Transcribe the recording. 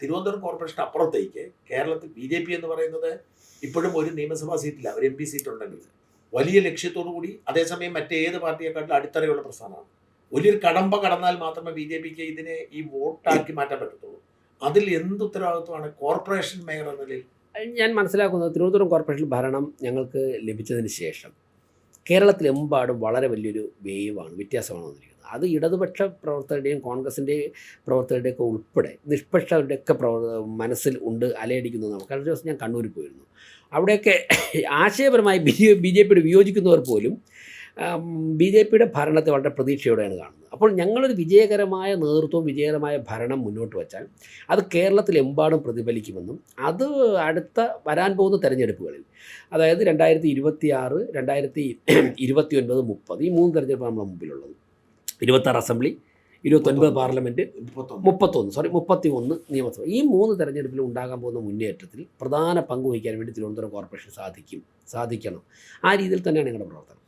Thiruvananthapuram corporation അപ്പുറത്തേക്ക് കേരളത്തിൽ B J P എന്ന് പറയുന്നത് ഇപ്പോഴും ഒരു നിയമസഭാ സീറ്റില്ല. ഒരു എം പി സീറ്റ് ഉണ്ടെങ്കിൽ വലിയ ലക്ഷ്യത്തോടു കൂടി അതേസമയം മറ്റേത് പാർട്ടിയെക്കാട്ടിലും അടിത്തറയുള്ള പ്രസ്ഥാനമാണ്. വലിയൊരു കടമ്പ കടന്നാൽ മാത്രമേ ബി ജെ പിക്ക് ഇതിനെ ഈ വോട്ടാക്കി മാറ്റാൻ പറ്റത്തുള്ളൂ. അതിൽ എന്ത് ഉത്തരവാദിത്വമാണ് കോർപ്പറേഷൻ മേയർ എന്ന നിലയിൽ? ഞാൻ മനസ്സിലാക്കുന്നത് തിരുവനന്തപുരം കോർപ്പറേഷൻ ഭരണം ഞങ്ങൾക്ക് ലഭിച്ചതിന് ശേഷം കേരളത്തിലെമ്പാടും വളരെ വലിയൊരു വേവാണ് വ്യത്യാസമാണ് വന്നിരിക്കുന്നത് അത് ഇടതുപക്ഷ പ്രവർത്തകരുടെയും കോൺഗ്രസിന്റെയും പ്രവർത്തകരുടെയൊക്കെ ഉൾപ്പെടെ നിഷ്പക്ഷരുടെയൊക്കെ പ്രവർ മനസ്സിൽ ഉണ്ട് അലയടിക്കുന്നത് നമുക്ക്. കഴിഞ്ഞ ദിവസം ഞാൻ കണ്ണൂരിൽ പോയിരുന്നു. അവിടെയൊക്കെ ആശയപരമായി ബി ബി ജെ പിയുടെ വിയോജിക്കുന്നവർ പോലും ബി ജെ പിയുടെ ഭരണത്തെ വളരെ പ്രതീക്ഷയോടെയാണ് കാണുന്നത്. അപ്പോൾ ഞങ്ങളൊരു വിജയകരമായ നേതൃത്വം വിജയകരമായ ഭരണം മുന്നോട്ട് വച്ചാൽ അത് കേരളത്തിലെമ്പാടും പ്രതിഫലിക്കുമെന്നും അത് അടുത്ത വരാൻ പോകുന്ന തെരഞ്ഞെടുപ്പുകളിൽ അതായത് രണ്ടായിരത്തി ഇരുപത്തി ആറ് രണ്ടായിരത്തി ഇരുപത്തി ഒൻപത് മുപ്പത് ഈ മൂന്ന് തെരഞ്ഞെടുപ്പാണ് നമ്മുടെ മുമ്പിലുള്ളത്. ഇരുപത്താറ് അസംബ്ലി ഇരുപത്തൊൻപത് പാർലമെന്റ് മുപ്പത്തൊന്ന്. സോറി മുപ്പത്തി ഒന്ന് നിയമസഭ. ഈ മൂന്ന് തെരഞ്ഞെടുപ്പിലും ഉണ്ടാകാൻ പോകുന്ന മുന്നേറ്റത്തിൽ പ്രധാന പങ്ക് വഹിക്കാൻ വേണ്ടി തിരുവനന്തപുരം കോർപ്പറേഷൻ സാധിക്കും സാധിക്കണം. ആ രീതിയിൽ തന്നെയാണ് ഞങ്ങളുടെ പ്രവർത്തനം.